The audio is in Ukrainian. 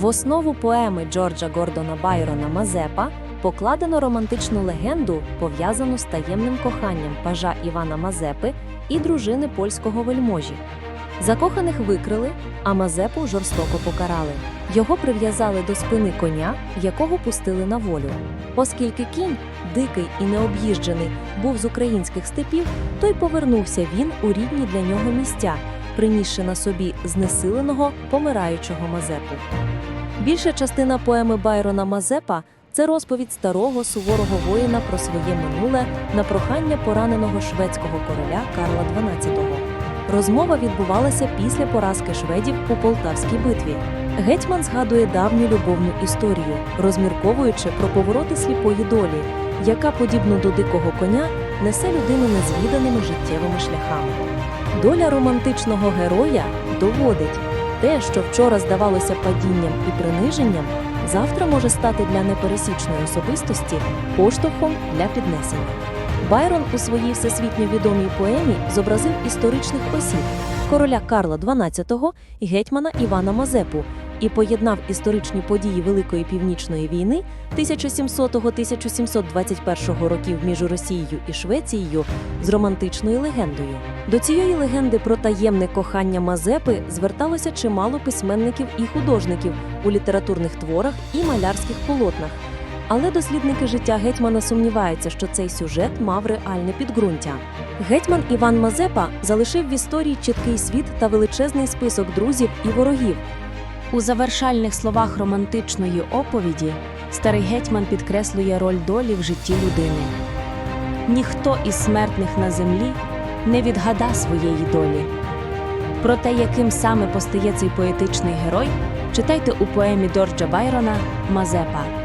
В основу поеми Джорджа Гордона Байрона Мазепа покладено романтичну легенду, пов'язану з таємним коханням пажа Івана Мазепи і дружини польського вельможі. Закоханих викрили, а Мазепу жорстоко покарали. Його прив'язали до спини коня, якого пустили на волю. Оскільки кінь, дикий і необ'їжджений, був з українських степів, то й повернувся він у рідні для нього місця, принісши на собі знесиленого помираючого Мазепу. Більша частина поеми Байрона Мазепа це розповідь старого суворого воїна про своє минуле на прохання пораненого шведського короля Карла XII. Розмова відбувалася після поразки шведів у Полтавській битві. Гетьман згадує давню любовну історію, розмірковуючи про повороти сліпої долі, яка, подібно до дикого коня, несе людину незвіданими життєвими шляхами. Доля романтичного героя доводить те, що вчора здавалося падінням і приниженням, завтра може стати для непересічної особистості поштовхом для піднесення. Байрон у своїй всесвітньо відомій поемі зобразив історичних осіб короля Карла XII і гетьмана Івана Мазепу і поєднав історичні події Великої Північної війни 1700-1721 років між Росією і Швецією з романтичною легендою. До цієї легенди про таємне кохання Мазепи зверталося чимало письменників і художників у літературних творах і малярських полотнах. Але дослідники життя гетьмана сумніваються, що цей сюжет мав реальне підґрунтя. Гетьман Іван Мазепа залишив в історії чіткий світ та величезний список друзів і ворогів. У завершальних словах романтичної оповіді старий гетьман підкреслює роль долі в житті людини. Ніхто із смертних на землі не відгада своєї долі. Про те, яким саме постає цей поетичний герой, читайте у поемі Дорджа Байрона Мазепа.